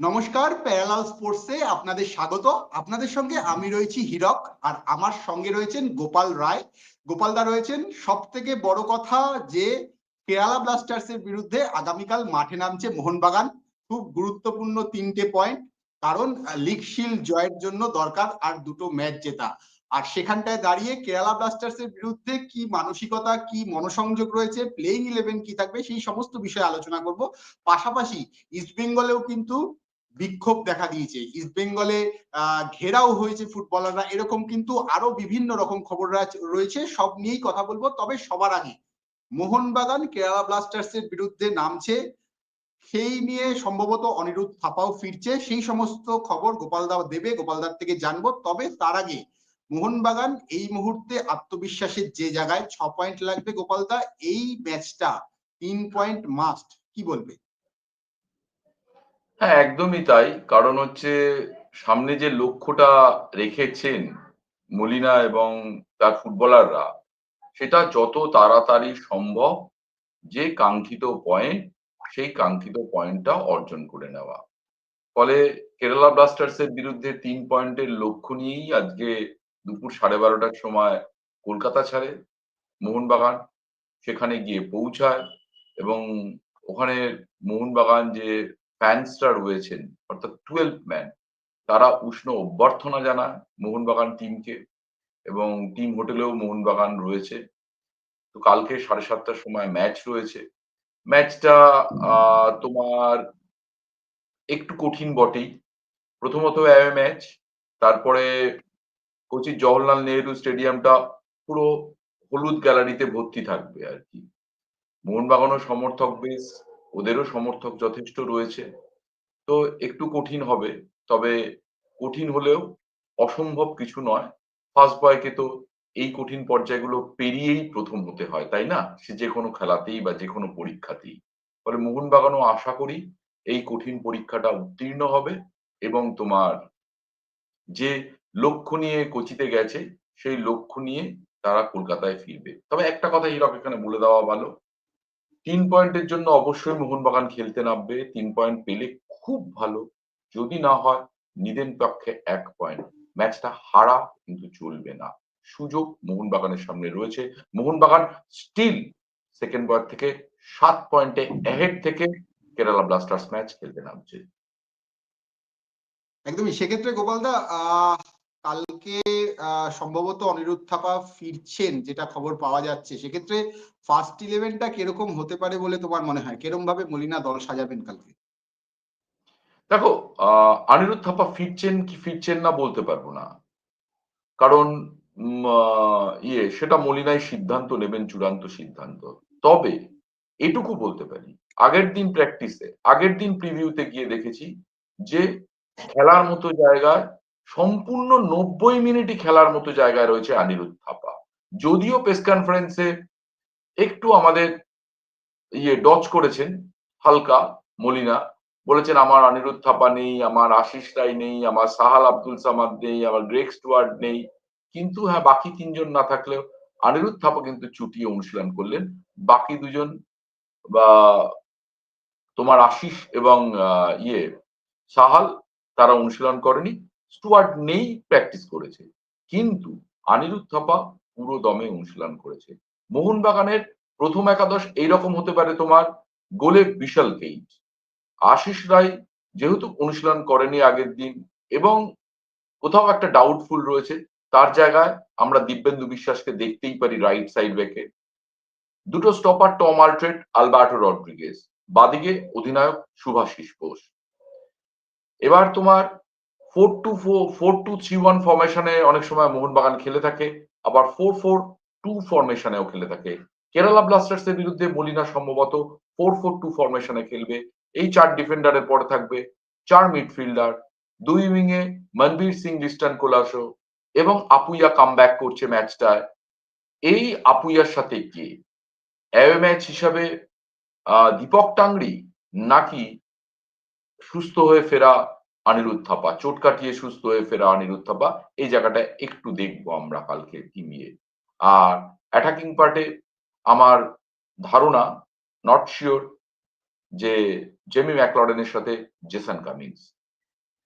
নমস্কার প্যারালাল স্পোর্টসে আপনাদের স্বাগত। আপনাদের সঙ্গে আমি রয়েছি হীরক, আর আমার সঙ্গে রয়েছেন গোপাল রায়। গোপাল দা রয়েছেন সব থেকে বড় কথা যে কেরালা ব্লাস্টার্স এর বিরুদ্ধে আগামীকাল মাঠে নামছে মোহনবাগান। খুব গুরুত্বপূর্ণ তিনটে পয়েন্ট কারণ লিগ জয়ের জন্য দরকার আর দুটো ম্যাচ জেতা। আর সেখানটায় দাঁড়িয়ে কেরালা ব্লাস্টার্স এর বিরুদ্ধে কি মানসিকতা, কি মনোসংযোগ রয়েছে প্লেইং ইলেভেন কি থাকবে, সেই সমস্ত বিষয়ে আলোচনা করব। পাশাপাশি ইস্ট বেঙ্গলেও কিন্তু বিক্ষোভ দেখা দিয়েছে। ইস্ট বেঙ্গলে ঘেরাও হয়েছে ফুটবলাররা এরকম কিন্তু আরও বিভিন্ন রকম খবর রয়েছে। সব নিয়েই কথা বলব, তবে সবার আগে মোহনবাগান কেরালা ব্লাস্টার্স এর বিরুদ্ধে নামছে। সেই নিয়ে সম্ভবত অনিরুদ্ধ থাপাও ফিরছে। সেই সমস্ত খবর গোপাল গোপালদা দেবে গোপালদার থেকে জানব। তবে তার আগে মোহনবাগান এই মুহূর্তে আত্মবিশ্বাসের যে জায়গায়, ছ পয়েন্ট লাগবে গোপালদা এই ম্যাচটা তিন পয়েন্ট মাস্ট কি বলবে? হ্যাঁ একদমই তাই। কারণ হচ্ছে সামনে যে লক্ষ্যটা রেখেছেন মলিনা এবং তার ফুটবলাররা, সেটা যত তাড়াতাড়ি সম্ভব যে কাঙ্ক্ষিত পয়েন্ট সেই কাঙ্ক্ষিত পয়েন্টটা অর্জন করে নেওয়া। ফলে কেরালা ব্লাস্টার্স এর বিরুদ্ধে তিন পয়েন্টের লক্ষ্য নিয়েই আজকে দুপুর সাড়ে বারোটার সময় কলকাতা ছাড়ে, মোহনবাগান, সেখানে গিয়ে পৌঁছায় এবং ওখানে মোহনবাগান যে ফ্যান্সরা রয়েছেন অর্থাৎ টুয়েলভ ম্যান। তারা উষ্ণ অভ্যর্থনা জানায় মোহনবাগান টিমকে এবং টিম হোটেলেও মোহনবাগান রয়েছে। তো কালকে সাড়ে সাতটার সময় ম্যাচ রয়েছে। ম্যাচটা তোমার একটু কঠিন বটেই। প্রথমত অ্যাওয়ে ম্যাচ তারপরে কোচি জওহরলাল নেহরু স্টেডিয়ামটা পুরো হলুদ গ্যালারিতে ভর্তি থাকবে আর কি। মোহনবাগানও সমর্থক বেশ ওদেরও সমর্থক যথেষ্ট রয়েছে। তো একটু কঠিন হবে, তবে কঠিন হলেও অসম্ভব কিছু নয়। ফার্স্ট বয়কে তো এই কঠিন পর্যায়গুলো পেরিয়েই প্রথম হতে হয়, তাই না? সে যে কোনো খেলাতেই বা যে কোনো পরীক্ষাতেই। ফলে মোহনবাগানও আশা করি এই কঠিন পরীক্ষাটা উত্তীর্ণ হবে এবং তোমার যে লক্ষ্য নিয়ে কোচিতে গেছে, সেই লক্ষ্য নিয়ে তারা কলকাতায় ফিরবে। তবে একটা কথা হিরক এখানে বলে দেওয়া ভালো তিন পয়েন্টের জন্য অবশ্যই মোহনবাগান খেলতে নামবে। তিন পয়েন্ট পেলে খুব ভালো। যদি না হয়, নিদেন পক্ষে এক পয়েন্ট ম্যাচটা হারা, কিন্তু চলবে না। সুযোগ মোহনবাগানের সামনে রয়েছে। মোহনবাগান স্টিল সেকেন্ড বয়ার থেকে সাত পয়েন্টে অ্যাহেড থেকে কেরালা ব্লাস্টার্স ম্যাচ খেলতে নামছে। একদমই। সেক্ষেত্রে গোপালদা কালকে সম্ভবত অনিরুদ্ধ থাপা ফিরছেন, যেটা খবর পাওয়া যাচ্ছে। সেক্ষেত্রে ফার্স্ট ইলেভেনটা কীরকম হতে পারে বলে তোমার মনে হয়? কিরম ভাবে মলিনা দল সাজাবেন কালকে? দেখো অনিরুদ্ধ থাপা ফিরছেন কি ফিরছেন না বলতে পারব না। কারণ ইয়ে সেটা মলিনাই সিদ্ধান্ত নেবেন, চূড়ান্ত সিদ্ধান্ত। তবে এটুকু বলতে পারি, আগের দিন প্র্যাকটিসে আগের দিন প্রিভিউতে গিয়ে দেখেছি যে খেলার মতো জায়গায় সম্পূর্ণ নব্বই মিনিটই খেলার মতো জায়গায় রয়েছে আনিরুদ্ধ থাপা। যদিও প্রেস কনফারেন্সে একটু আমাদের ইয়ে ডচ করেছেন, হালকা, মলিনা। বলেছেন, আমার অনিরুদ্ধ থাপা নেই, আমার আশিস রায় নেই, আমার সাহাল আব্দুল সামাদ নেই, আমার গ্রেক স্টুয়ার্ড নেই। কিন্তু হ্যাঁ বাকি তিনজন না থাকলেও অনিরুদ্ধ থাপা কিন্তু চুটিয়ে অনুশীলন করলেন। বাকি দুজন বা তোমার আশিস এবং ইয়ে সাহাল তারা অনুশীলন করেনি। স্টুয়ার্ট নেই প্র্যাকটিস করেছে। কিন্তু আনিরুদ্ধ থাপা পুরো দমে অনুশীলন করেছে। মোহনবাগানের প্রথম একাদশ এইরকম হতে পারে তোমার গোলে বিশাল কেইট আশিস রায় যেহেতু অনুশীলন করেনি আগের দিন এবং কোথাও একটা ডাউটফুল রয়েছে, তার জায়গায় আমরা দিব্যেন্দু বিশ্বাসকে দেখতেই পারি রাইট সাইড ব্যাকে দুটো stopper Tom Aldred Alberto Rodriguez বাদিকে অধিনায়ক সুভাষিস বোস। এবার তোমার four two four four two three one ফরমেশনে অনেক সময় মোহনবাগান খেলে থাকে, আবার ফোর ফোর টু ফরমেশনেও খেলে থাকে। কেরালা ব্লাস্টার্স এর বিরুদ্ধে মলিনা সম্ভবত ফোর ফোর টু ফরমেশনে খেলবে। এই চার ডিফেন্ডারের পরে থাকবে চার মিডফিল্ডার দুই উইংয়ে মনবীর সিং লিস্টান কোলাসো এবং আপুইয়া কাম করছে ম্যাচটায়। এই আপুইয়ার সাথে কে অ্যাওয়ে ম্যাচ হিসাবে দীপক টাংরি নাকি সুস্থ হয়ে ফেরা অনিরুদ্ধ থাপা চোট কাটিয়ে সুস্থ হয়ে ফেরা অনিরুদ্ধ থাপা এই জায়গাটা একটু দেখব আমরা কালকে টিমিয়ে আর অ্যাটাকিং পার্টে আমার ধারণা নট শিওর যে জেমি ম্যাকলরেনের সাথে জেসন কামিন্স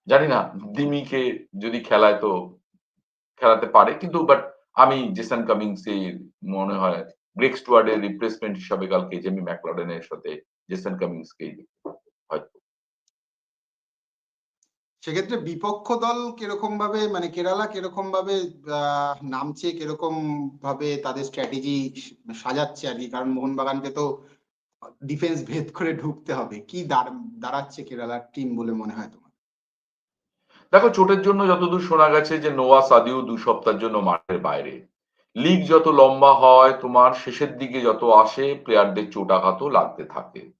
জানি না, দিমিকে যদি খেলায় তো খেলাতে পারে, কিন্তু বাট আমি জেসন কামিংস এর মনে হয় গ্রেক স্টুয়ার্ডের রিপ্লেসমেন্ট হিসাবে কালকে জেমি ম্যাকলরেনের সাথে জেসন কামিংস কে হয়তো সেক্ষেত্রে বিপক্ষ দল কীরকম ভাবে মানে কেরালা কীরকম ভাবে নামছে, কীরকম ভাবে তাদের স্ট্র্যাটেজি সাজাচ্ছে আর কি? কারণ মোহনবাগানকে তো ডিফেন্স ভেদ করে ঢুকতে হবে। কি দাঁড়- দাঁড়াচ্ছে কেরালার টিম বলে মনে হয় তোমার? দেখো, চোটের জন্য যতদূর শোনা গেছে যে নোয়া সাদিও দু সপ্তাহের জন্য মাঠের বাইরে। লিগ যত লম্বা হয়, তোমার শেষের দিকে যত আসে প্লেয়ারদের চোট আঘাতও লাগতে থাকে।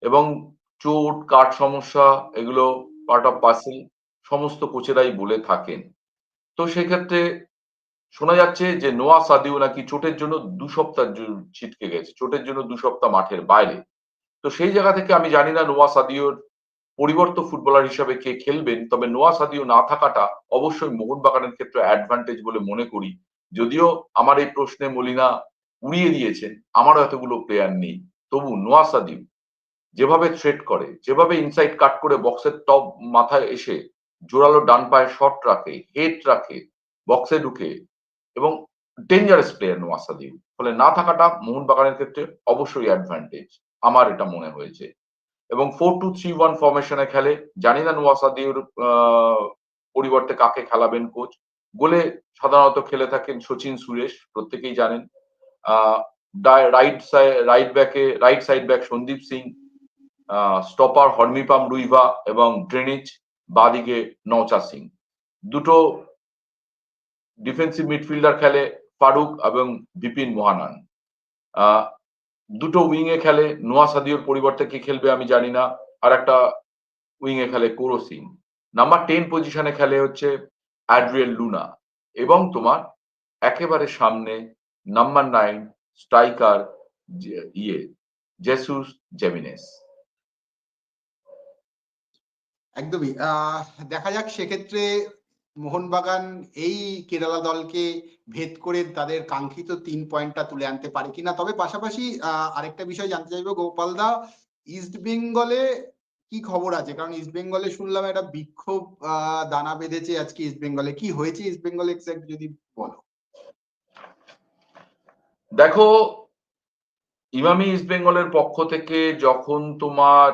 এবং চোট, কাঠ সমস্যা, এগুলো পার্ট অফ পার্সেল সমস্ত কোচেরাই বলে থাকেন। তো সেক্ষেত্রে শোনা যাচ্ছে যে নোয়া সাদিও নাকি চোটের জন্য দু সপ্তাহ ছিটকে গেছে, চোটের জন্য দু সপ্তাহ মাঠের বাইরে। তো সেই জায়গা থেকে আমি জানি না নোয়া সাদিওর পরিবর্ত ফুটবলার হিসাবে কে খেলবেন, তবে নোয়া সাদিও না থাকাটা অবশ্যই মোহনবাগানের ক্ষেত্রে অ্যাডভান্টেজ বলে মনে করি। যদিও আমার এই প্রশ্নে মলিনা উড়িয়ে দিয়েছেন, আমারও এতগুলো প্লেয়ার নেই। তবু নোয়া সাদিও যেভাবে থ্রেট করে, যেভাবে ইনসাইড কাট করে বক্সের টপ মাথায় এসে জোরালো ডান পায়ে শট রাখে হেড রাখে বক্সে ঢুকে এবং ডেঞ্জারাস প্লেয়ার নোয়া সাদিও ফলে না থাকাটা মোহনবাগানের ক্ষেত্রে অবশ্যই অ্যাডভান্টেজ আমার এটা মনে হয়েছে। এবং ফোর টু থ্রি ওয়ান ফরমেশনে খেলে, জানি না নোয়াসাদিউর পরিবর্তে কাকে খেলাবেন কোচ গোলে সাধারণত খেলে থাকেন সচিন সুরেশ, প্রত্যেকেই জানেন। রাইট রাইট ব্যাকে right side back Sandeep Singh stopper Hormipam Ruivah এবং ড্রেনিজ বাদিকে নওচা সিং। দুটো ডিফেন্সিভ মিডফিল্ডার খেলে ফারুক এবং বিপিন মোহানান। দুটো উইং এ খেলে নোয়া সাদিওর পরিবর্তে কে খেলবে আমি জানি না। আর একটা উইং এ খেলে কোরো সিং। নাম্বার টেন পজিশনে খেলে হচ্ছে অ্যাড্রিয়েল লুনা এবং তোমার একেবারে সামনে নাম্বার নাইন স্ট্রাইকার ইয়ে জেসুস জেমিনেস একদমই। দেখা যাক সেক্ষেত্রে মোহনবাগান এই কেরালা দলকে ভেদ করে তাদের কাঙ্ক্ষিত তিন পয়েন্টটা তুলে আনতে পারে কিনা। তবে পাশাপাশি আরেকটা বিষয় জানতে চাইব গোপালদা ইস্ট বেঙ্গলে কি খবর আছে? কারণ ইস্ট বেঙ্গলে শুনলাম একটা বিক্ষোভ দানা বেঁধেছে আজকে ইস্ট বেঙ্গলে। কি হয়েছে ইস্ট বেঙ্গলে এক্সাক্ট যদি বলো? দেখো, ইমামি ইস্ট বেঙ্গলের পক্ষ থেকে যখন তোমার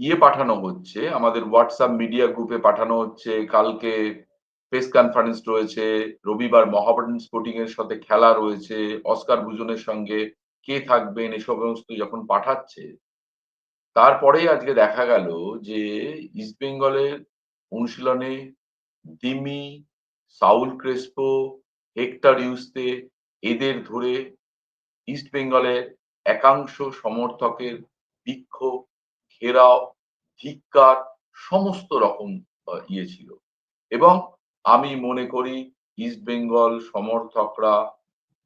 ইয়ে পাঠানো হচ্ছে, আমাদের হোয়াটসঅ্যাপ মিডিয়া গ্রুপে পাঠানো হচ্ছে, কালকে প্রেস কনফারেন্স রয়েছে, রবিবার মহাবাডন স্পোর্টিং এর সাথে খেলা রয়েছে, অস্কার ভুজনের সঙ্গে কে থাকবেন, এসব সমস্ত যখন পাঠাচ্ছে, তারপরেই আজকে দেখা গেল যে ইস্ট বেঙ্গলের অনুশীলনে Dimi Saul Crespo Hector Yuste এদের ধরে ইস্ট বেঙ্গলের একাংশ সমর্থকের বিক্ষোভ ঘেরাও, ধিক্কার, সমস্ত রকম ইয়ে ছিল। এবং আমি মনে করি ইস্ট বেঙ্গল সমর্থকরা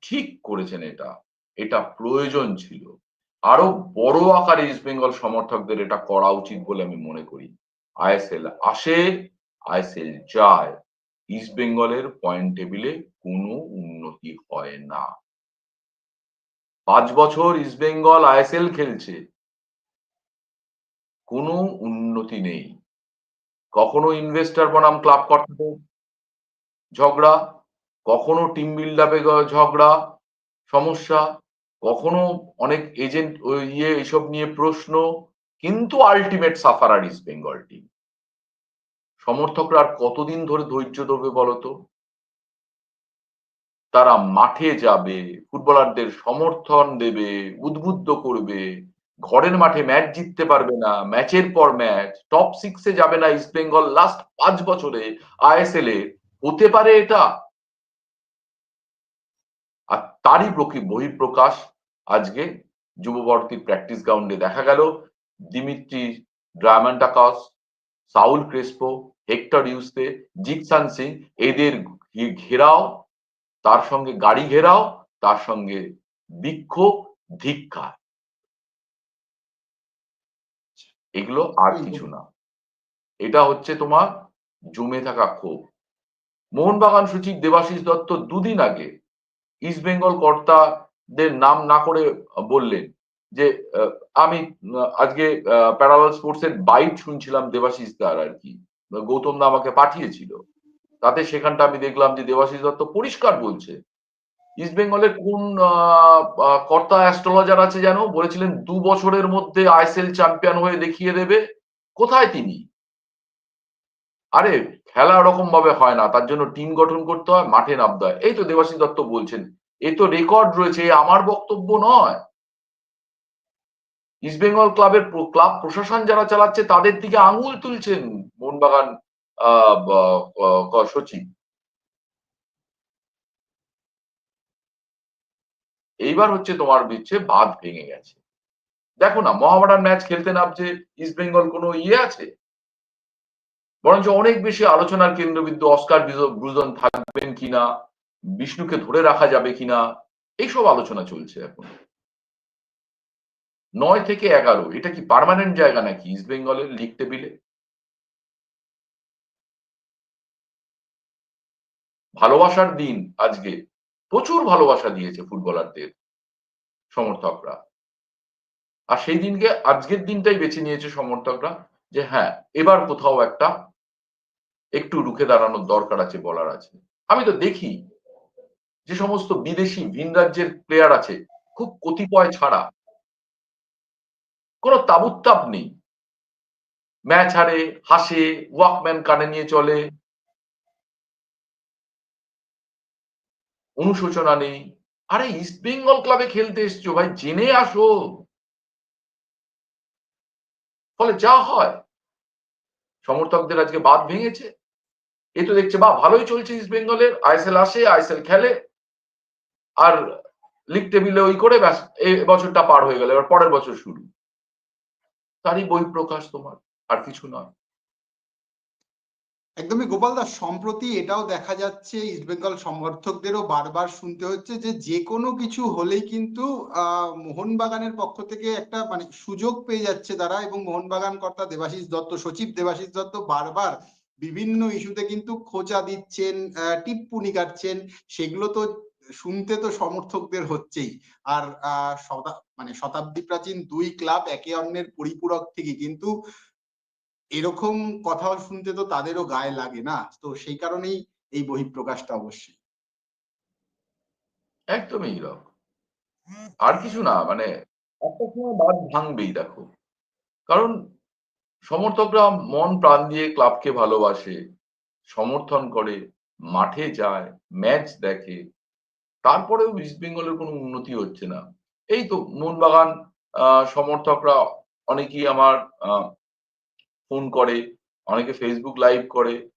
ঠিক করেছেন এটা। এটা প্রয়োজন ছিল। আরও বড় আকারে ইস্ট বেঙ্গল সমর্থকদের এটা করা উচিত বলে আমি মনে করি। আইএসএল আসে আইএসএল যায়। ইস্ট বেঙ্গলের পয়েন্ট টেবিলে কোনো উন্নতি হয় না। পাঁচ বছর ইস্ট বেঙ্গল আইএসএল খেলছে। কোনো উন্নতি নেই। কখনো ইনভেস্টর বনাম ক্লাব কর্তাদের ঝগড়া, কখনো টিম বিল্ড আপে ঝগড়া, সমস্যা, কখনো অনেক এজেন্ট ইয়ে এসব নিয়ে প্রশ্ন, কিন্তু ultimate sufferer East Bengal team সমর্থকরা আর কতদিন ধরে ধৈর্য ধরবে বলতো? তারা মাঠে যাবে ফুটবলারদের সমর্থন দেবে, উদ্বুদ্ধ করবে ঘরের মাঠে ম্যাচ জিততে পারবে না ম্যাচের পর ম্যাচ টপ সিক্সে যাবে না ইস্ট বেঙ্গল লাস্ট পাঁচ বছরে আইএসএল এ। হতে পারে এটা। আর তারই প্রকি- বহিঃপ্রকাশ আজকে যুবভারতী প্র্যাকটিস গ্রাউন্ডে দেখা গেল। Dimitri Diamantakos Saul Crespo, Hector Yuste Jeakson Singh, এদের ঘেরাও, তার সঙ্গে গাড়ি ঘেরাও, তার সঙ্গে বিক্ষোভ, ধিক্কার। এগুলো আর কিছু না। এটা হচ্ছে তোমার জমে থাকা ক্ষোভ। মোহনবাগান সচিব দেবাশিস দত্ত দুদিন আগে ইস্ট বেঙ্গল কর্তাদের নাম না করে বললেন যে আমি আহ, আজকে প্যারালাল স্পোর্টস এর বাইট শুনছিলাম দেবাশিস দার আর কি। গৌতম দা আমাকে পাঠিয়েছিল। তাতে সেখানটা আমি দেখলাম যে দেবাশিস দত্ত পরিষ্কার বলছে ইস্ট বেঙ্গলের কোন কর্তা অ্যাস্ট্রোলজার আছে যেন বলেছিলেন দু বছরের মধ্যে আইএসএল চ্যাম্পিয়ন হয়ে দেখিয়ে দেবে? কোথায় তিনি? আরে, খেলা ওরকম ভাবে হয় না, তার জন্য টিম গঠন করতে হয়, মাঠে নামতে হয়। এই তো দেবাশিস দত্ত বলছেন, এ তো রেকর্ড রয়েছে আমার বক্তব্য নয়। ইস্ট বেঙ্গল ক্লাবের ক্লাব প্রশাসন যারা চালাচ্ছে, তাদের দিকে আঙুল তুলছেন মোহনবাগান সচিব। এইবার হচ্ছে তোমার বিচ্ছে বাঁধ ভেঙে গেছে। দেখো না মহামেডান ম্যাচ খেলতে নামছে ইস্ট বেঙ্গল কোনো ইয়ে আছে? বরঞ্চ অনেক বেশি আলোচনার কেন্দ্রবিন্দু অস্কার ব্রুজন থাকবেন কিনা, বিষ্ণুকে ধরে রাখা যাবে কিনা, এইসব আলোচনা চলছে এখন। নয় থেকে এগারো, এটা কি পার্মানেন্ট জায়গা নাকি ইস্ট বেঙ্গলের লিগ টেবিলে ভালোবাসার দিন আজকে। প্রচুর ভালোবাসা দিয়েছে ফুটবলারদের, সমর্থকরা। আর সেই দিনকে, আজকের দিনটাই বেছে নিয়েছে সমর্থকরা যে হ্যাঁ এবার কোথাও একটা একটু রুখে দাঁড়ানোর দরকার আছে, বলার আছে। আমি তো দেখি যে সমস্ত বিদেশি, ভিন রাজ্যের প্লেয়ার আছে, খুব কতিপয় ছাড়া কোনো তাবুত্তাপ নেই। ম্যাচ হারে, হাসে, ওয়াকম্যান কানে নিয়ে চলে অনুশোচনা নেই। আরে ইস্ট বেঙ্গল ক্লাবে খেলতে এসছো ভাই, জেনে আসো। ফলে যা হয়, সমর্থকদের আজকে বাদ ভেঙেছে। এ তো দেখছে বা ভালোই চলছে ইস্ট বেঙ্গলের আইএসএল আসে আইএসএল খেলে, আর লিগ টেবিলে ওই করে ব্যাস বছরটা পার হয়ে গেল। এবার পরের বছর শুরু। তারই বই প্রকাশ তোমার, আর কিছু নয়। একদমই গোপাল দাস, সম্প্রতি এটাও দেখা যাচ্ছে ইস্টবেঙ্গল সমর্থকদেরও বারবার শুনতে হচ্ছে যে যে কোনো কিছু হলেই কিন্তু মোহনবাগানের পক্ষ থেকে একটা মানে সুযোগ পেয়ে যাচ্ছে তারা এবং মোহনবাগান কর্তা দেবাশিস দত্ত, সচিব দেবাশিস দত্ত বারবার বিভিন্ন ইস্যুতে কিন্তু খোঁচা দিচ্ছেন টিপ্পুনি কাটছেন, সেগুলো তো শুনতে তো সমর্থকদের হচ্ছেই। আর মানে শতাব্দী প্রাচীন দুই ক্লাব একে অন্যের পরিপূরক থেকে কিন্তু এরকম কথা শুনতে তো তাদেরও গায়ে লাগে না। তো সেই কারণেই এই বহিঃপ্রকাশটা অবশ্যই। একদমই আর কিছু না মানে বাদ ভাঙবেই, দেখো। কারণ সমর্থকরা মন প্রাণ দিয়ে ক্লাবকে ভালোবাসে, সমর্থন করে, মাঠে যায়, ম্যাচ দেখে। তারপরেও ইস্ট বেঙ্গলের কোনো উন্নতি হচ্ছে না। এই তো, মোহনবাগান সমর্থকরা অনেকেই আমার ফোন করে অনেকে ফেসবুক লাইভ করে।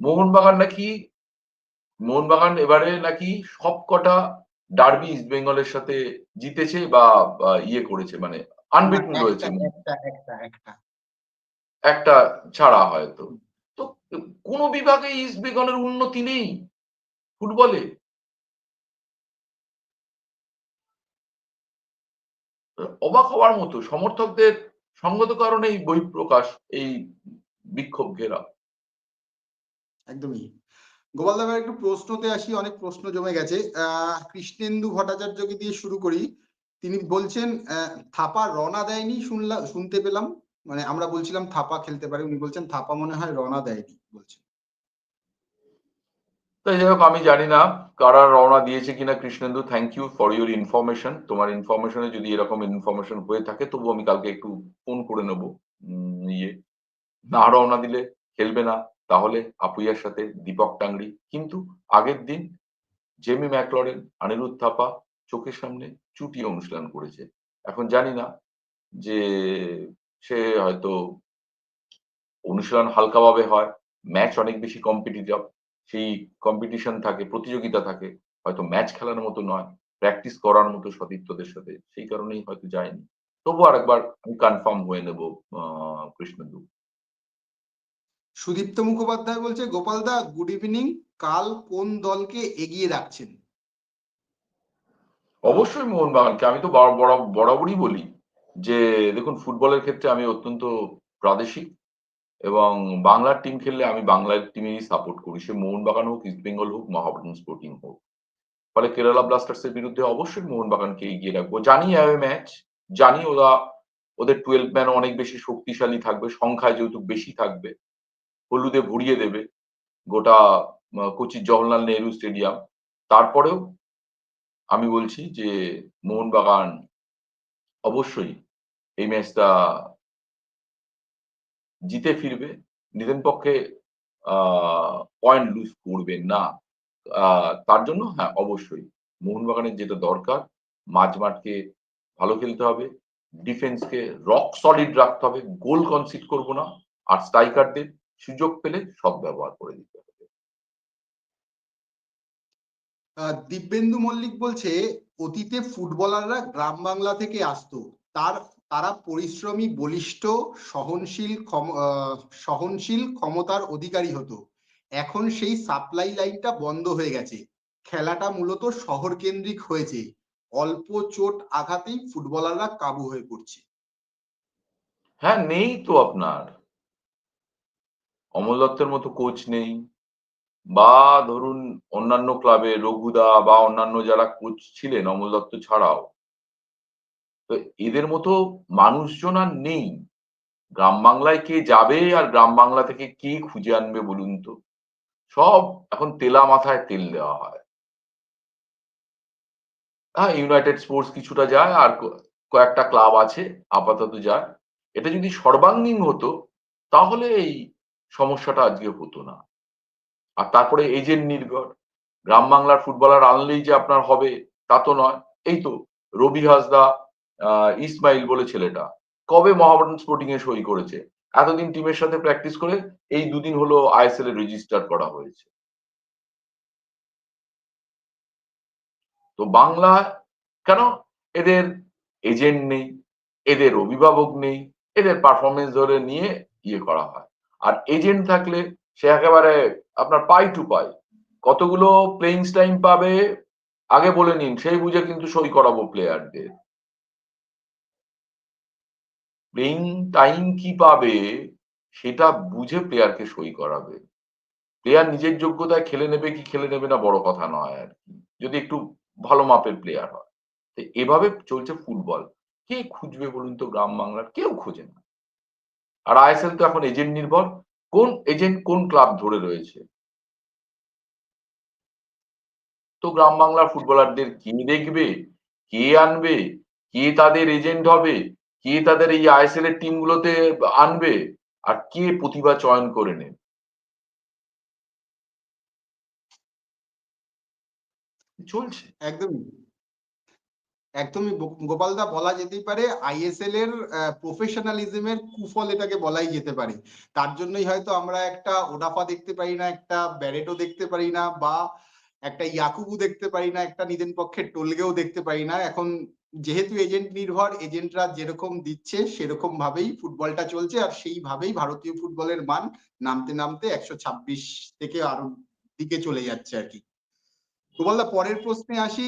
মোহনবাগান নাকি মোহনবাগান এবারে নাকি সবকটা ডার্বি ইস্ট বেঙ্গলের সাথে জিতেছে বা ইয়ে করেছে মানে আনবিটন রয়েছে। একটা ছাড়া হয়তো। তো কোন বিভাগে ইস্ট বেঙ্গলের উন্নতি নেই ফুটবলে? অবাক হওয়ার মতো সমর্থকদের সঙ্গত কারণে এই বহিঃপ্রকাশ এই বিক্ষোভ ঘেরা একদমই। গোপাল দাবার একটু প্রশ্নতে আসি, অনেক প্রশ্ন জমে গেছে। আহ কৃষ্ণেন্দু ভট্টাচার্যকে দিয়ে শুরু করি। তিনি বলছেন থাপা রনা দেয়নি শুনলাম শুনতে পেলাম। মানে আমরা বলছিলাম থাপা খেলতে পারে, উনি বলছেন, থাপা মনে হয় রনা দেয়নি, বলছেন। তাই যাই হোক, আমি জানি না কারা রওনা দিয়েছে কিনা Krishnendu thank you for your information তোমার ইনফরমেশনে যদি এরকম ইনফরমেশন হয়ে থাকে তবু আমি কালকে একটু ফোন করে নেব। ইয়ে। না রওনা দিলে খেলবে না। তাহলে আপুইয়ার সাথে দীপক টাংরি কিন্তু আগের দিন জেমি ম্যাকলরেন অনিরুদ্ধ থাপা চোখের সামনে চুটি অনুশীলন করেছে। এখন জানি না যে সে হয়তো অনুশীলন হালকাভাবে হয় ম্যাচ অনেক বেশি কম্পিটিটিভ সেই কম্পিটিশন থাকে প্রতিযোগিতা থাকে হয়তো ম্যাচ খেলার মতো নয় প্র্যাকটিস করার মতো সতীর্থদের সাথে সেই কারণেই হয়তো যায়নি। তবু আরেকবার আমি কনফার্ম হয়ে নেব কৃষ্ণদু সুদীপ্ত মুখোপাধ্যায় বলছে গোপাল দা গুড ইভিনিং কাল কোন দলকে এগিয়ে রাখছেন? অবশ্যই মোহনবাগানকে আমি তো বরা- বরা- বরাবরই বলি যে দেখুন ফুটবলের ক্ষেত্রে আমি অত্যন্ত প্রাদেশিক এবং বাংলার টিম খেললে আমি বাংলার টিমেরই সাপোর্ট করি। সে মোহনবাগান হোক ইস্ট বেঙ্গল হোক মহাবাগান স্পোর্টিং হোক। ফলে কেরালা ব্লাস্টার্স এর বিরুদ্ধে অবশ্যই মোহনবাগানকে এগিয়ে রাখব। জানি অ্যাওয়ে ম্যাচ জানি ওরা, ওদের টুয়েলভ ম্যান অনেক বেশি শক্তিশালী থাকবে, সংখ্যায় যেহেতু বেশি থাকবে, হলুদে ভরিয়ে দেবে গোটা কোচি জওহরলাল নেহরু স্টেডিয়াম তারপরেও আমি বলছি যে, মোহনবাগান অবশ্যই এই ম্যাচটা জিতে ফিরবে নিজের পক্ষে পয়েন্ট লুজ করবে না। তার জন্য হ্যাঁ অবশ্যই মোহনবাগানের যেটা দরকার মাঝমাঠকে ভালো খেলতে হবে ডিফেন্সকে রক সলিড রাখতে হবে গোল কনসিড করব না, আর স্ট্রাইকারদের সুযোগ পেলে সব ব্যবহার করে দিতে হবে। দিব্যেন্দু মল্লিক বলছে, অতীতে ফুটবলাররা গ্রাম বাংলা থেকে আসতো, তার তারা পরিশ্রমী, বলিষ্ঠ, সহনশীল সহনশীল ক্ষমতার অধিকারী হতো। এখন সেই সাপ্লাই লাইনটা বন্ধ হয়ে গেছে। খেলাটা মূলত শহর কেন্দ্রিক হয়েছে। অল্প চোট আঘাতেই ফুটবলাররা কাবু হয়ে পড়ছে। হ্যাঁ নেই তো আপনার। অমল দত্তের মতো কোচ নেই। বা ধরুন অন্যান্য ক্লাবে রঘুদা বা অন্যান্য যারা কোচ ছিলেন, অমল দত্ত ছাড়াও। তো এদের মতো মানুষজন আর নেই। গ্রাম বাংলায় কে যাবে আর গ্রাম বাংলা থেকে কে খুঁজে আনবে বলুন তো? সব এখন তেলা মাথায় তেল দেওয়া হয়। হ্যাঁ ইউনাইটেড স্পোর্টস কিছুটা যায় আর কয়েকটা ক্লাব আছে, আপাতত যায়। এটা যদি সর্বাঙ্গীন হতো, তাহলে এই সমস্যাটা আজকে হতো না। আর তারপরে এজেন্ট নির্ভর। গ্রাম বাংলার ফুটবলার আনলেই যে আপনার হবে, তা তো নয়। এই তো, রবি হাসদা ইসমাইল বলে ছেলেটা। কবে মহাবারণ স্পোর্টিং এ সই করেছে? এতদিন টিমের সাথে প্র্যাকটিস করে এই দুদিন হলো আইএসএল এ রেজিস্টার করা হয়েছে। তো বাংলা, কেন? এদের এজেন্ট নেই, এদের অভিভাবক নেই, এদের পারফরমেন্স ধরে নিয়ে ইয়ে করা হয়। আর এজেন্ট থাকলে সে একেবারে আপনার পাই টু পাই। কতগুলো প্লেইং টাইম পাবে? আগে বলে নিন, সেই বুঝে কিন্তু সই করাবো প্লেয়ারদের প্লেইং টাইম কি পাবে, সেটা বুঝে প্লেয়ারকে সই করাবে। প্লেয়ার নিজের যোগ্যতায় খেলে নেবে কি খেলে নেবে না বড় কথা নয় আর কি। যদি একটু ভালো মাপের প্লেয়ার হয়। তো এভাবে চলছে ফুটবল। কে খুঁজবে বলুন তো গ্রাম বাংলার? কেউ খোঁজে না। আর আইএসএল তো এখন এজেন্ট নির্ভর। কোন এজেন্ট কোন ক্লাব ধরে রয়েছে? তো গ্রাম বাংলার ফুটবলারদের কে দেখবে? কে আনবে? কে তাদের এজেন্ট হবে? কে তাদের এই আইএসএল এর টিম গুলোতে আনবে আর কে প্রতিভা চয়ন করে নেবে? চলছে, একদমই। একদমই গোপালদা বলা যেতেই পারে আইএসএল এর প্রফেশনালিজমের কুফল এটাকে বলাই যেতে পারে। তার জন্যই হয়তো আমরা একটা ওডাফা দেখতে পারি না, একটা ব্যারেটো দেখতে পারি না, বা একটা ইয়াকুবু দেখতে পারি না, একটা নিদেন পক্ষের টোলগেও দেখতে পারি না। এখন যেহেতু এজেন্ট নির্ভর এজেন্টরা যেরকম দিচ্ছে, সেরকম ভাবেই ফুটবলটা চলছে আর সেইভাবেই ভারতীয় ফুটবলের মান নামতে নামতে একশো ছাব্বিশ থেকে আরও দিকে চলে যাচ্ছে আর কি। গোপালদা পরের প্রশ্নে আসি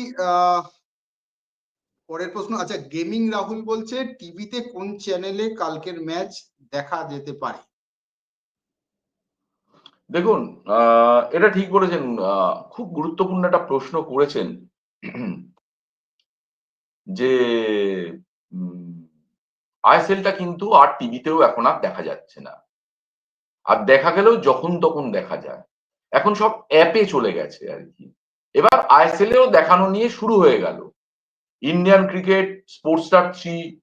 পরের প্রশ্ন আচ্ছা গেমিং রাহুল বলছে, টিভিতে কোন চ্যানেলে কালকের ম্যাচ দেখা যেতে পারে? দেখুন এটা ঠিক বলেছেন খুব গুরুত্বপূর্ণ একটা প্রশ্ন করেছেন। যে আইএসএলটা কিন্তু আর টিভিতেও এখন আর দেখা যাচ্ছে না। আর দেখা গেলেও যখন তখন দেখা যায়। এখন সব অ্যাপে চলে গেছে আর কি। এবার আইএসএল এও দেখানো নিয়ে শুরু হয়ে গেল। Indian cricket sports Star three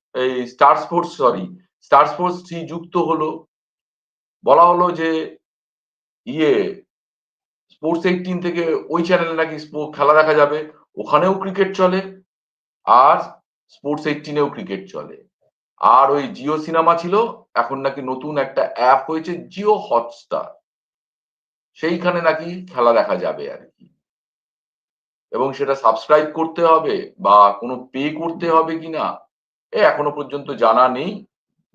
Star Sports, sorry, Star Sports three যুক্ত হলো। বলা হলো যে ইয়ে স্পোর্টস এইটিন থেকে ওই চ্যানেলে নাকি খেলা দেখা যাবে। ওখানেও ক্রিকেট চলে। আর স্পোর্টস এইটিনেও ক্রিকেট চলে। আর ওই জিও সিনেমা ছিল, এখন নাকি নতুন একটা অ্যাপ হয়েছে জিও হটস্টার। সেইখানে নাকি খেলা দেখা যাবে আর কি। এবং সেটা সাবস্ক্রাইব করতে হবে বা কোনো পে করতে হবে কিনা এ এখনও পর্যন্ত জানা নেই।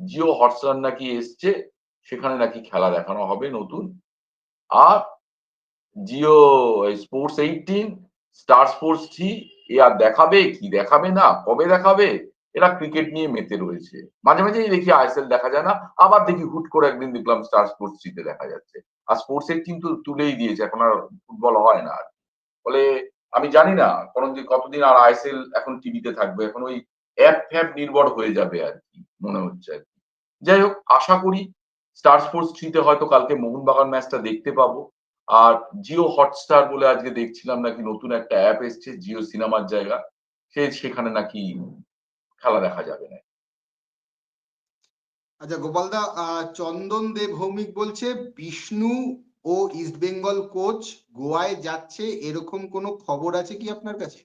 জিও হটস্টার নাকি এসছে, সেখানে নাকি খেলা দেখানো হবে নতুন। আর Jio Sports eighteen, Star Sports three এ আর দেখাবে, কি দেখাবে না, কবে দেখাবে? এরা ক্রিকেট নিয়ে মেতে রয়েছে। মাঝে মাঝেই দেখি আইএসএল দেখা যায় না, আবার দেখি হুট করে একদিন দেখলাম স্টার স্পোর্টস থ্রিতে দেখা যাচ্ছে। আর স্পোর্টস এইটিন তো তুলেই দিয়েছে, এখন আর ফুটবল হয় না আর ফলে আমি জানি না কোন কতদিন আর আইএসএল এখন টিভিতে থাকবে, এখন ওই অ্যাপ ফ্যাপ নির্ভর হয়ে যাবে আর কি, মনে হচ্ছে আর কি। যাই হোক, আশা করি স্টার স্পোর্টস থ্রিতে হয়তো কালকে মোহনবাগান ম্যাচটা দেখতে পাবো। আর জিও হটস্টার বলে আজকে দেখছিলাম নাকি নতুন একটা অ্যাপ এসছে জিও সিনেমার জায়গা। সে সেখানে নাকি খেলা দেখা যাবে না। আচ্ছা গোপালদা চন্দন দেব ভৌমিক বলছে বিষ্ণু ও ইস্ট বেঙ্গল কোচ গোয়ায় যাচ্ছে এরকম কোনো খবর আছে কি আপনার কাছে?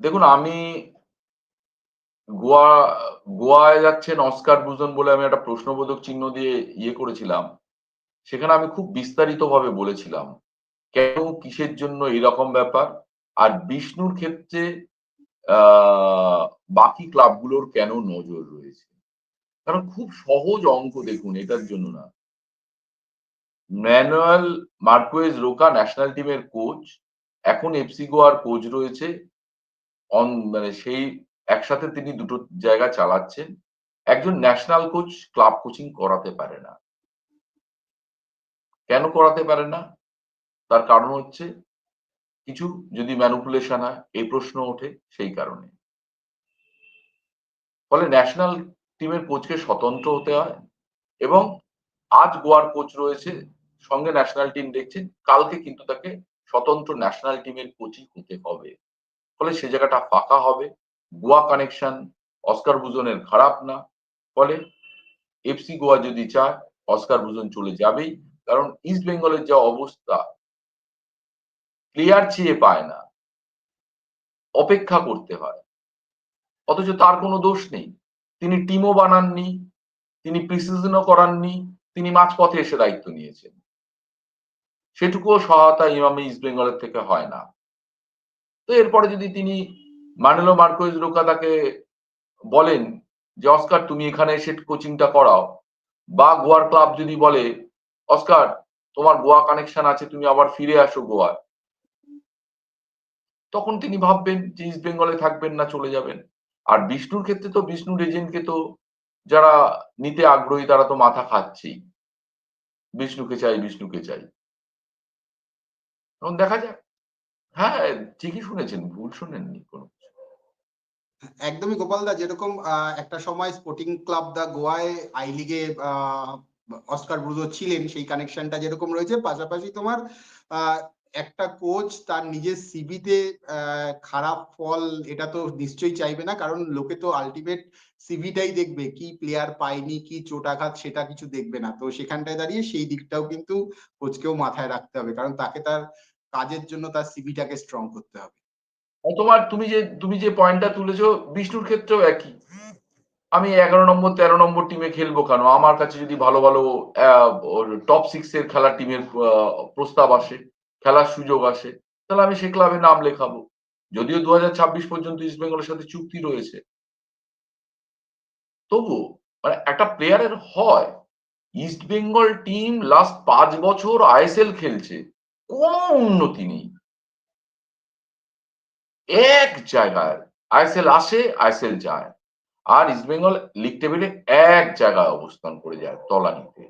দেখুন আমি গোয়া গোয়ায় যাচ্ছেন অস্কার বুজন বলে আমি একটা প্রশ্নবোধক চিহ্ন দিয়ে ইয়ে করেছিলাম। সেখানে আমি খুব বিস্তারিত ভাবে বলেছিলাম কেন, কিসের জন্য এরকম ব্যাপার, আর বিষ্ণুর ক্ষেত্রে বাকি ক্লাবগুলোর কেন নজর রয়েছে? কারণ খুব সহজ অঙ্ক দেখুন, এটার জন্য না। ম্যানুয়াল মার্কোয়েজ রোকা ন্যাশনাল টিমের কোচ, এখন এফসি গোয়ার কোচ রয়েছে। অন মানে সেই একসাথে তিনি দুটো জায়গা চালাচ্ছেন। একজন ন্যাশনাল কোচ ক্লাব কোচিং করাতে পারে না। কেন করাতে পারে না? তার কারণ হচ্ছে, কিছু যদি ম্যানুপুলেশন হয়, এই প্রশ্ন ওঠে সেই কারণে। ফলে ন্যাশনাল টিমের কোচকে স্বতন্ত্র হতে হয় এবং আজ গোয়ার কোচ রয়েছে, সঙ্গে ন্যাশনাল টিম দেখছেন কালকে কিন্তু তাকে স্বতন্ত্র ন্যাশনাল টিমের কোচই হতে হবে। ফলে সে জায়গাটা ফাঁকা হবে, গোয়া কানেকশন অস্কার বুজনের খারাপ না। ফলে এফসি গোয়া যদি চায়, অস্কার বুজন চলে যাবেই। কারণ ইস্ট বেঙ্গলের যা অবস্থা প্লেয়ার চেয়ে পায় না। অপেক্ষা করতে হয়। অথচ তার কোনো দোষ নেই। তিনি টিমও বানাননি, তিনি প্রিসিজনও করাননি, তিনি মাঝপথে এসে দায়িত্ব নিয়েছেন। সেটুকুও সহায়তা ইমামে ইস্ট বেঙ্গলের থেকে হয় না। তো এরপরে যদি তিনি মানেলো মার্কোজ রোকা তাকে বলেন যে, অস্কার, তুমি এখানে এসে কোচিংটা করাও বা গোয়ার ক্লাব যদি বলে অস্কার, তোমার গোয়া কানেকশন আছে, তুমি আবার ফিরে আসো গোয়ায়। তখন তিনি ভাববেন যে ইস্ট বেঙ্গলে থাকবেন না, চলে যাবেন। আর বিষ্ণুর ক্ষেত্রে তো বিষ্ণুর এজেন্টকে তো যারা নিতে আগ্রহী, তারা তো মাথা খাচ্ছেই। বিষ্ণুকে চাই বিষ্ণুকে চাই। এখন দেখা যাক। হ্যাঁ ঠিকই শুনেছেন, ভুল শুনেননি কোনো। একদমই গোপালদা যেরকম একটা সময় স্পোর্টিং ক্লাব দা গোয়ায় আই লিগে অস্কার ব্রুজো ছিলেন, সেই কানেকশনটা যেরকম রয়েছে, পাশাপাশি তোমার একটা কোচ তার নিজের সিভিতে খারাপ ফল এটা তো নিশ্চয়ই চাইবে না, কারণ লোকে তো আলটিমেট সিভিটাই দেখবে, কি প্লেয়ার পায়নি, কি চোটাঘাত সেটা কিছু দেখবে না। তো সেখানটায় দাঁড়িয়ে সেই দিকটাও কিন্তু কোচকেও মাথায় রাখতে হবে, কারণ তাকে তার কাজের জন্য তার সিভিটাকে স্ট্রং করতে হবে। তোমার, তুমি যে তুমি যে পয়েন্টটা তুলেছো, বিষ্ণুর ক্ষেত্রেও একই। আমি এগারো নম্বর, তেরো নম্বর টিমে খেলব কেন? আমার কাছে যদি ভালো ভালো টপ সিক্স এর খেলার টিমের প্রস্তাব আসে, খেলার সুযোগ আসে, তাহলে আমি সে ক্লাবে নাম লেখাবো। যদিও দু ছাব্বিশ পর্যন্ত ইস্ট বেঙ্গলের সাথে চুক্তি রয়েছে। তবু মানে একটা প্লেয়ারের হয় ইস্ট বেঙ্গল টিম লাস্ট পাঁচ বছর আইএসএল খেলছে, কোনো উন্নতি নেই। এক জায়গায় আইএসএল আসে আইএসএল যায়। আর ইস্ট বেঙ্গল লিগ টেবিলে এক জায়গায় অবস্থান করে যায় তলানিতে।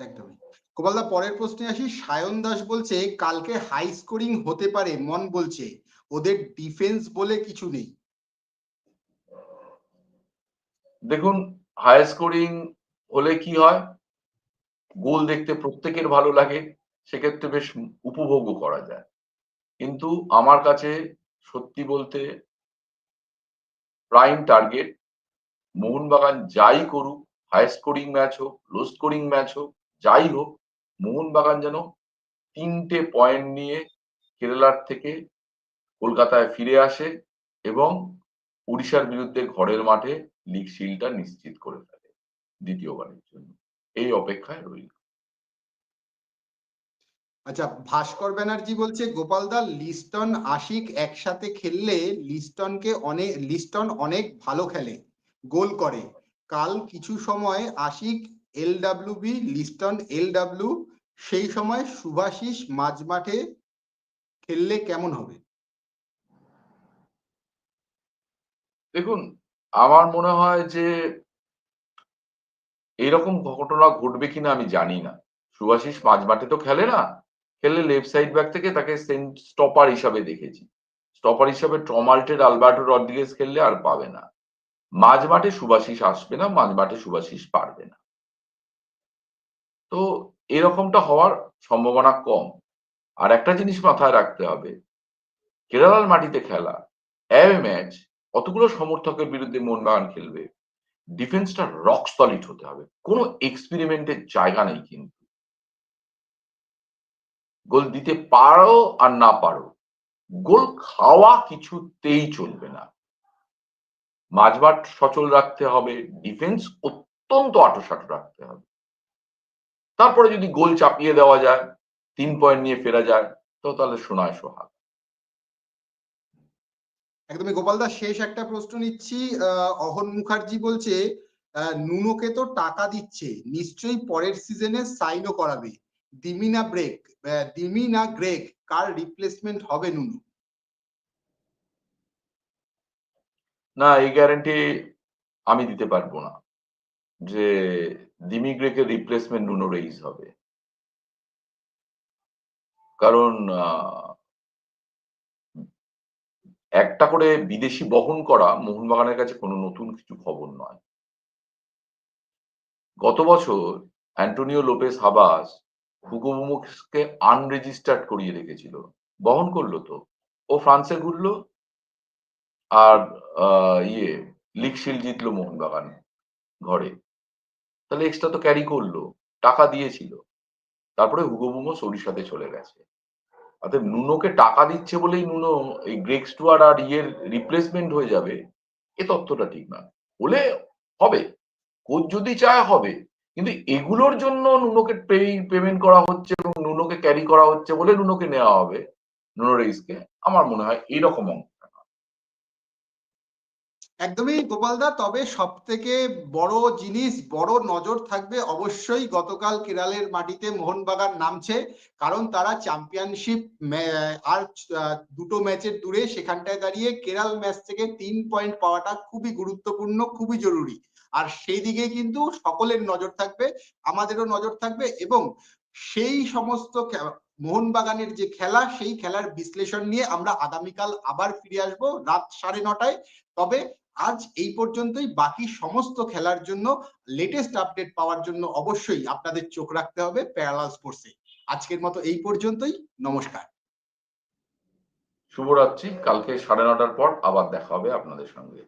একদমই। গোপালদা পরের প্রশ্নে আসি। সায়ন দাস বলছে কালকে হাই স্কোরিং হতে পারে মন বলছে। ওদের ডিফেন্স বলে কিছু নেই। দেখুন হাই স্কোরিং হলে কি হয়? গোল দেখতে প্রত্যেকের ভালো লাগে সেক্ষেত্রে বেশ উপভোগও করা যায়। কিন্তু আমার কাছে সত্যি বলতে প্রাইম টার্গেট মোহনবাগান যাই করুক হাই স্কোরিং ম্যাচ হোক লো স্কোরিং ম্যাচ হোক, যাই হোক, মোহনবাগান যেন তিনটে পয়েন্ট নিয়ে কেরালার থেকে কলকাতায় ফিরে আসে এবং উড়িষ্যার বিরুদ্ধে ঘরের মাঠে লিগ শিলটা নিশ্চিত করে ফেলে দ্বিতীয়বারের জন্য। এই অপেক্ষায় রইল। আচ্ছা ভাস্কর ব্যানার্জি বলছে গোপালদা লিস্টন, আশিক একসাথে খেললে লিস্টনকে অনেক লিস্টন অনেক ভালো খেলে, গোল করে। কাল কিছু সময় আশিক, এল বি, লিস্টন, এল সেই সময় সুভাশিস মাঝমাঠে খেললে কেমন হবে? দেখুন, আমার মনে হয় যে এরকম ঘটনা ঘটবে কিনা আমি জানি না। সুভাশিস মাঝ মাঠে তো খেলে না। খেললে লেফট সাইড ব্যাক থেকে তাকে স্টপার হিসাবে দেখেছি। স্টপার হিসাবে ট্রমাল্টের আলবার্টো রড্রিগেজ খেললে আর পাবে না। মাঝ মাঠে সুভাশিস আসবে না, মাঝ মাঠে সুভাশিস পারবে না। তো এরকমটা হওয়ার সম্ভাবনা কম। আর একটা জিনিস মাথায় রাখতে হবে, কেরালার মাটিতে খেলা অ্যাওয়ে ম্যাচ অতগুলো সমর্থকের বিরুদ্ধে মোহনবাগান খেলবে। ডিফেন্সটা রক সলিড হতে হবে। কোনো এক্সপেরিমেন্টের জায়গা নেই কিন্তু। গোল দিতে পারো আর না পারো, গোল খাওয়া কিছুতেই চলবে না। মাঝমাঠ সচল রাখতে হবে ডিফেন্স অত্যন্ত আটোসাটো রাখতে হবে। তারপরে যদি গোল চাপিয়ে দেওয়া যায়, তিন পয়েন্ট নিয়ে ফেরা যায়, তো তাহলে সোনায় সোহাগ। একদমই গোপালদা শেষ একটা প্রশ্ন নিচ্ছি। অহন মুখার্জি বলছে নুনোকে তো টাকা দিচ্ছে, নিশ্চয়ই পরের সিজনে সাইনও করাবে। দিমি না ব্রেক আহ, দিমি না গ্রেগ কার রিপ্লেসমেন্ট হবে নুনো? না এই গ্যারান্টি আমি দিতে পারব না যে দিমিগ্রেকের রিপ্লেসমেন্ট নুনো রেইজ হবে। কারণ একটা করে বিদেশি বহন করা মোহনবাগানের কাছে কোনো নতুন কিছু খবর নয়। গত বছর অ্যান্টোনিও লোপেস হাবাস হুগোমুখকে আনরেজিস্টার্ড করিয়ে রেখেছিল। বহন করল তো। ও ফ্রান্সে ঘুরলো আর ইয়ে লিগ শিল্ড জিতলো মোহনবাগান ঘরে। তাহলে এক্সট্রা তো ক্যারি করল, টাকা দিয়েছিল। তারপরে হুগোবুমো সরিষাতে চলে গেছে। অর্থাৎ নুনোকে টাকা দিচ্ছে বলেই নুনো এই গ্রেক স্টুয়ার্ড আর ইয়ের রিপ্লেসমেন্ট হয়ে যাবে, এ তথ্যটা ঠিক না। হলে হবে, কোচ যদি চায় হবে কিন্তু এগুলোর জন্য নুনোকে পেমেন্ট করা হচ্ছে এবং নুনোকে ক্যারি করা হচ্ছে বলে নুনোকে নেওয়া হবে। নুনো রেইসকে আমার মনে হয় এইরকম অঙ্ক একদমই গোপালদা তবে সব থেকে বড় জিনিস, বড় নজর থাকবে অবশ্যই গতকাল কেরালের মাটিতে মোহনবাগান নামছে, কারণ তারা চ্যাম্পিয়নশিপ আর দুটো ম্যাচের দূরে সেখানটায় দাঁড়িয়ে কেরাল ম্যাচ থেকে তিন পয়েন্ট পাওয়াটা খুবই গুরুত্বপূর্ণ, খুবই জরুরি। আর সেই দিকে কিন্তু সকলের নজর থাকবে, আমাদেরও নজর থাকবে এবং সেই সমস্ত মোহনবাগানের যে খেলা, সেই খেলার বিশ্লেষণ নিয়ে আমরা আগামীকাল আবার ফিরে আসব রাত সাড়ে নটায়। তবে আজ এই পর্যন্তই, বাকি সমস্ত খেলার জন্য লেটেস্ট আপডেট পাওয়ার জন্য অবশ্যই আপনাদের চোখ রাখতে হবে প্যারালাল স্পোর্টসে আজকের মতো এই পর্যন্তই, নমস্কার। শুভরাত্রি, কালকে সাড়ে নটার পর আবার দেখা হবে আপনাদের সঙ্গে।